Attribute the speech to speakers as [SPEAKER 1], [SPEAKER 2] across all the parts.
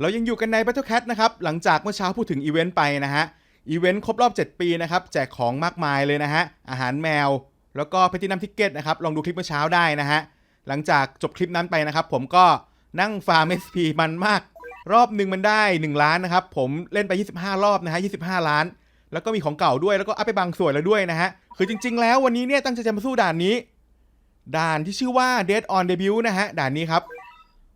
[SPEAKER 1] เรายังอยู่กันใน Battle Cat นะครับ หลังจากเมื่อเช้าพูดถึงอีเวนต์ไปนะฮะ อีเวนต์ครบรอบ 7 ปีนะครับ แจกของมากมายเลยนะฮะ อาหารแมว แล้วก็เพตินัมทิกเก็ตนะครับ ลองดูคลิปเมื่อเช้าได้นะฮะ หลังจากจบคลิปนั้นไปนะครับ ผมก็นั่งฟาร์ม SP มันมาก รอบหนึ่งมันได้ 1 ล้านนะครับ ผมเล่นไป 25 รอบนะฮะ 25 ล้าน แล้วก็มีของเก่าด้วย แล้วก็อัพไปบางส่วนแล้วด้วยนะฮะ คือจริง ๆ แล้ววันนี้เนี่ยตั้งใจจะมาสู้ด่านนี้ ด่านที่ชื่อว่า Dead on Debut นะฮะ ด่านนี้ครับ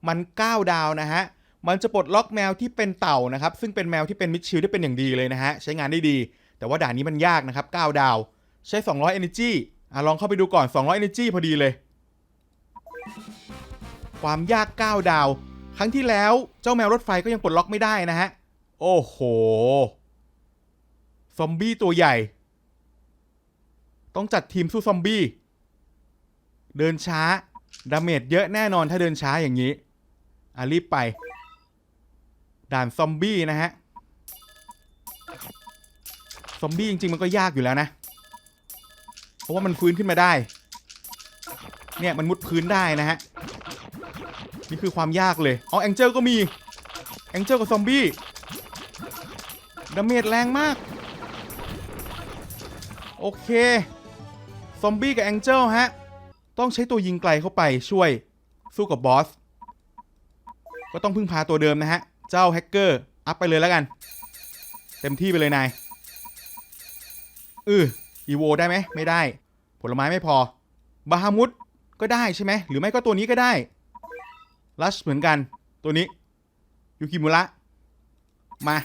[SPEAKER 1] มัน 9 ดาวนะฮะ มันจะปลดล็อกแมวที่เป็นเต่านะครับ ซึ่งเป็นแมวที่เป็นมิดชิลได้เป็นอย่างดีเลยนะฮะ ใช้งานได้ดี แต่ว่าด่านนี้มันยากนะครับ 9 ดาว ใช้ 200 energy อะลองเข้าไปดูก่อน 200 energy พอดีเลย ความยาก 9 ดาว ครั้งที่แล้วเจ้าแมวรถไฟก็ยังปลดล็อกไม่ได้นะฮะ โอ้โห ซอมบี้ตัวใหญ่ ต้องจัดทีมสู้ซอมบี้ เดินช้า ดาเมจเยอะแน่นอนถ้าเดินช้าอย่างนี้ อะรีบไป ด่านซอมบี้นะฮะ ซอมบี้จริงๆมันก็ยากอยู่แล้วนะ เพราะว่ามันฟื้นขึ้นมาได้ เนี่ยมันมุดพื้นได้นะฮะ นี่คือความยากเลย อ๋อแองเจิลก็มี แองเจิลกับซอมบี้ดาเมจแรงมาก โอเค ซอมบี้กับแองเจิลฮะ ต้องใช้ตัวยิงไกลเข้าไปช่วยสู้กับบอส ก็ต้องพึ่งพาตัวเดิมนะฮะ เจ้าแฮกเกอร์ อัพไปเลยแล้วกัน เต็มที่ไปเลยนายอืออีโวได้ไหมไม่ได้ ผลไม้ไม่พอบาฮามุดก็ได้ใช่ไหมหรือไม่ก็ตัวนี้ก็ได้ลัชเหมือนกันตัวนี้ยูกิมุระมา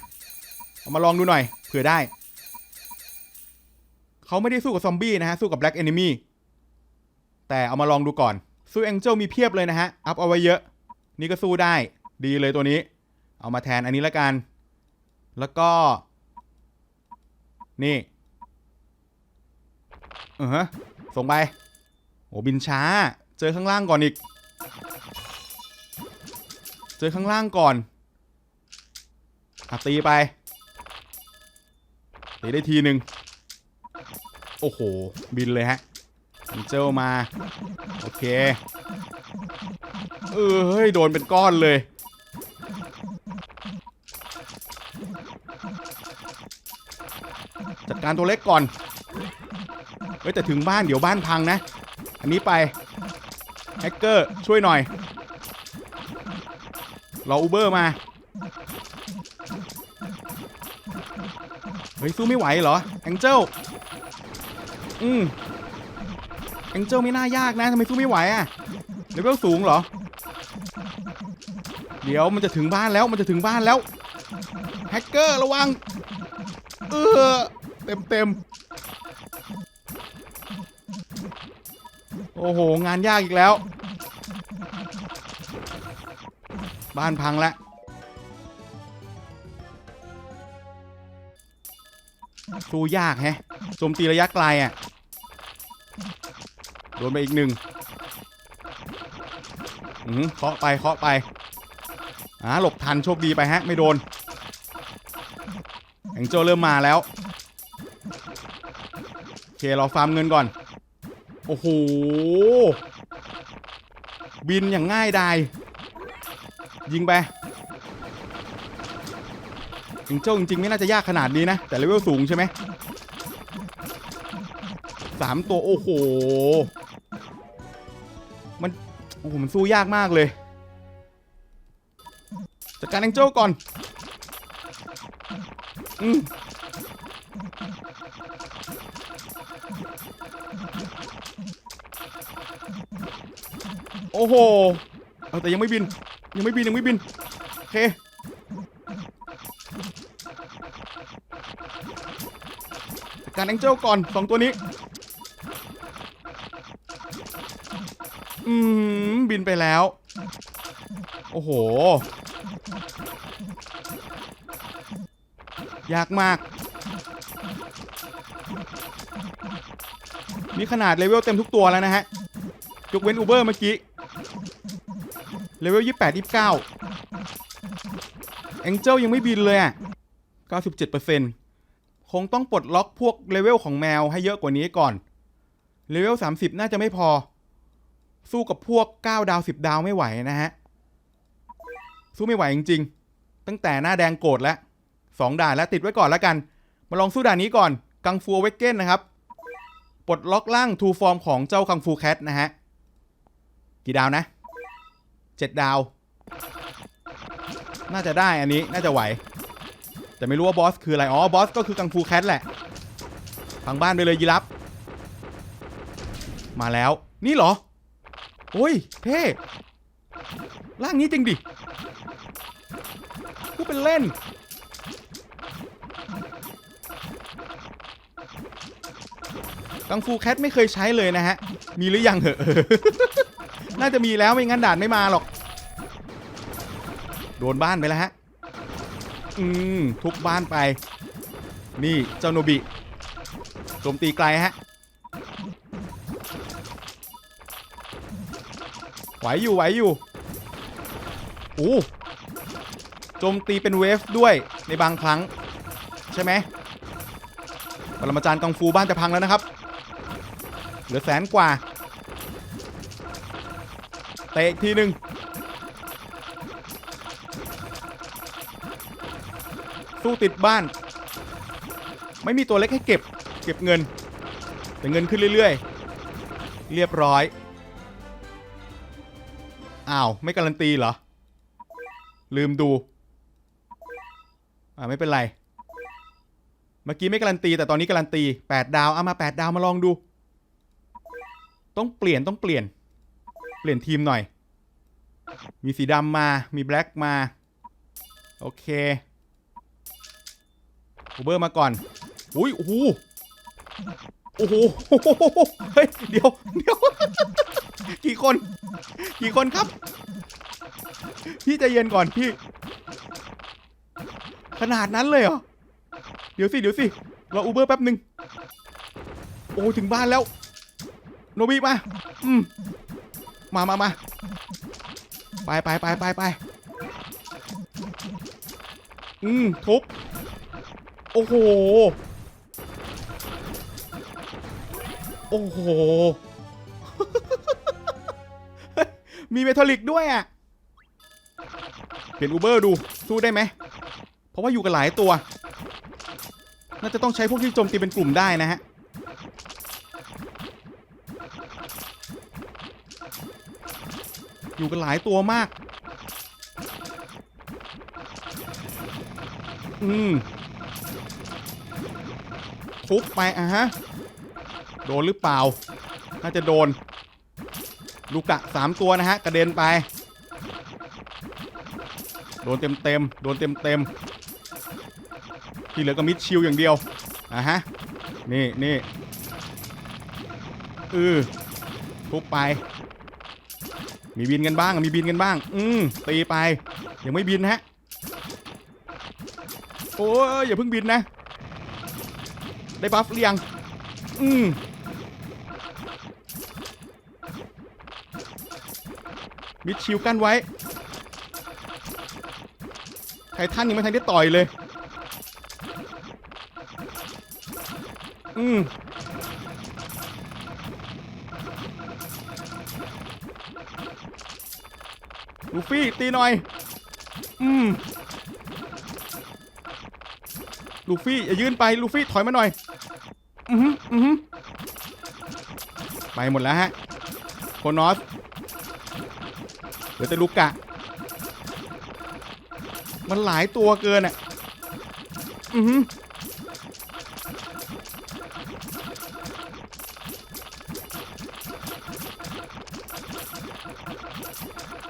[SPEAKER 1] เอามาลองดูหน่อยเผื่อได้ เขาไม่ได้สู้กับซอมบี้นะฮะ สู้กับแบล็กเอนมี่แต่เอามาลองดูก่อน สู้แองเจิลมีเพียบเลยนะฮะ อัพเอาไว้เยอะ นี่ก็สู้ได้ ดีเลยตัวนี้ เอามาแทนอันนี้ละกัน แล้วก็ นี่เออฮะส่งไปโอ้บินช้า เจอข้างล่างก่อนอีก เจอข้างล่างก่อนอะตีไป ตีได้ทีหนึ่งโอ้โห บินเลยฮะมิเจลมา โอเค เออเฮ้ย โดนเป็นก้อนเลย การตัวเล็กก่อน เฮ้ยแต่ถึงบ้านเดี๋ยวบ้านพังนะ อันนี้ไปแฮกเกอร์ช่วยหน่อย รออูเบอร์มา เฮ้ยสู้ไม่ไหวเหรอแองเจิลอืมแองเจิลไม่น่ายากนะทำไมสู้ไม่ไหวอะเลเวลสูงเหรอ เดี๋ยวมันจะถึงบ้านแล้วมันจะถึงบ้านแล้วแฮกเกอร์ระวัง เออ เต็มเต็มโอ้โห งานยากอีกแล้ว บ้านพังแล้วสู้ยากแฮะโจมตีระยะไกลอะ โดนไปอีกหนึ่งอืมเคาะไปเคาะไปอ่าหลบทันโชคดีไปฮะ ไม่โดนแองโจเริ่มมาแล้ว เคเราฟาร์มเงินก่อน โอ้โห บินอย่างง่ายดาย ยิงไปแองโจ้จริงๆไม่น่าจะยากขนาดนี้นะ แต่เลเวลสูงใช่ไหมสามตัว โอ้โห มัน โอ้โห มันสู้ยากมากเลยจัดการแองเจิลก่อน อืม โอ้โหเอาแต่ยังไม่บิน ยังไม่บินยังไม่บิน โอเค การแองเจิลก่อนสองตัวนี้ อืม บินไปแล้ว โอ้โห ยากมากนี่ขนาดเลเวลเต็มทุกตัวแล้วนะฮะยกเว้นอูเบอร์เมื่อกี้ เลเวลยี่แปดยี่เก้าแองเจิลยังไม่บินเลยอะเก้าสิบเจ็ดเปอร์เซ็นต์คงต้องปลดล็อกพวกเลเวลของแมวให้เยอะกว่านี้ก่อน เลเวลสามสิบน่าจะไม่พอ สู้กับพวก9ดาว10ดาวไม่ไหวนะฮะ สู้ไม่ไหวจริงตั้งแต่หน้าแดงโกรธแล้วสองด่านแล้วติดไว้ก่อนแล้วกัน มาลองสู้ด่านนี้ก่อน กังฟูเวกเก้นนะครับ ปลดล็อกร่างทูฟอร์มของเจ้ากังฟูแคทนะฮะ กี่ดาวนะ เจ็ดดาว น่าจะได้อันนี้น่าจะไหว แต่ไม่รู้ว่าบอสคืออะไร อ๋อบอสก็คือกังฟูแคทแหละพังบ้านไปเลยยีรับ มาแล้ว นี่เหรอ โอ้ย เท่ร่างนี้จริงดิกูเป็นเล่น กังฟูแคทไม่เคยใช้เลยนะฮะ มีหรือยังเหอะ น่าจะมีแล้วไม่งั้นด่านไม่มาหรอก โดนบ้านไปแล้วฮะ อืมทุบบ้านไป นี่เจ้าโนบิโจมตีไกลฮะ ไหวอยู่ไหวอยู่โอ้โจมตีเป็นเวฟด้วยในบางครั้ง ใช่ไหมปรมาจารย์กังฟูบ้านจะพังแล้วนะครับ เหลือแสนกว่า ตะอีกทีหนึ่งสู้ติดบ้าน ไม่มีตัวเล็กให้เก็บ เก็บเงิน แต่เงินขึ้นเรื่อยๆ เรียบร้อย อ้าว ไม่การันตีเหรอ ลืมดู อ่าไม่เป็นไร เมื่อกี้ไม่การันตี แต่ตอนนี้การันตี 8 ดาว เอามา 8 ดาวมาลองดู ต้องเปลี่ยนต้องเปลี่ยน เปลี่ยนทีมหน่อย มีสีดำมา มีแบล็กมา โอเคอูเบอร์มาก่อน อุ้ย โอ้โห โอ้โห เฮ้ย เดี๋ยว เดี๋ยว กี่คน กี่คนครับ พี่ใจเย็นก่อนพี่ ขนาดนั้นเลยเหรอ เดี๋ยวสิ เดี๋ยวสิรออูเบอร์แป๊บหนึ่ง โอ้ ถึงบ้านแล้ว โนบิมา อืม มามามาไปไปไปไปไปอืมทุบโอ้โห โอ้โห มีเมทัลลิกด้วยอะ เปลี่ยนอูเบอร์ดู สู้ได้ไหม เพราะว่าอยู่กันหลายตัว น่าจะต้องใช้พวกที่โจมตีเป็นกลุ่มได้นะฮะ อยู่กันหลายตัวมาก อืมทุบไปอะฮะ โดนหรือเปล่า น่าจะโดน ลูกกะสามตัวนะฮะ กระเด็นไป โดนเต็มเต็มโดนเต็มเต็มที่เหลือก็มิดชิลอย่างเดียวอะฮะ นี่นี่อือทุบไป มีบินกันบ้าง มีบินกันบ้าง อืมตีไป ยังไม่บินฮะ โอ้ยอย่าเพิ่งบินนะ ได้บัฟหรือยังอืมมิดชิลกั้นไว้ ไททันยังไม่ทันได้ต่อยเลย อืม ลูฟี่ตีหน่อย อืมลูฟี่อย่ายื่นไปลูฟี่ถอยมาหน่อย อือหืออือหือไปหมดแล้วฮะโคนอสเหลือแต่ลูกกะ มันหลายตัวเกินอะ อือหือ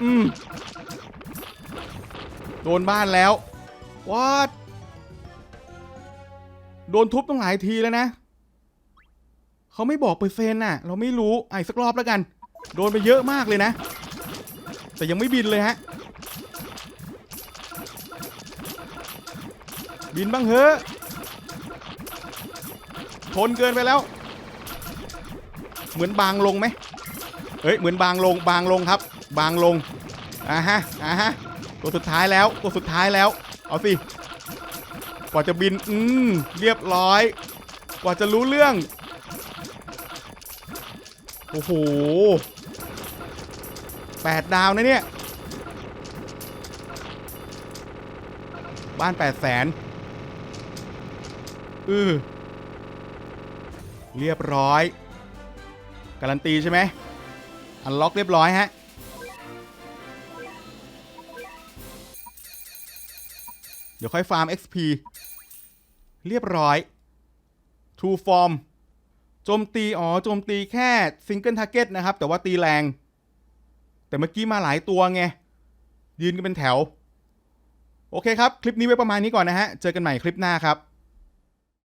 [SPEAKER 1] อืม โดนบ้านแล้ววอดโดนทุบต้องหลายทีแล้วนะเขาไม่บอกเปอร์เซ็นต์น่ะ เราไม่รู้ไอ้สักรอบแล้วกัน โดนไปเยอะมากเลยนะ แต่ยังไม่บินเลยฮะ บินบ้างเถอะทนเกินไปแล้ว เหมือนบางลงไหมเฮ้ย เหมือนบางลง บางลงครับ บางลงอ่าฮะอ่าฮะ ตัวสุดท้ายแล้วตัวสุดท้ายแล้ว เอาสิกว่าจะบินอืมเรียบร้อย กว่าจะรู้เรื่อง โอ้โหแปดดาวนะเนี่ย บ้าน8 0 0แสนอือเรียบร้อย การันตีใช่ไหมอันล็อกเรียบร้อยฮะ เดี๋ยวค่อยฟาร์ม XP เรียบร้อย True Form โจมตี อ๋อ โจมตีแค่ซิงเกิลทาร์เก็ตนะครับ แต่ว่าตีแรง แต่เมื่อกี้มาหลายตัวไง ยืนกันเป็นแถว โอเคครับ คลิปนี้ไว้ประมาณนี้ก่อนนะฮะ เจอกันใหม่คลิปหน้าครับ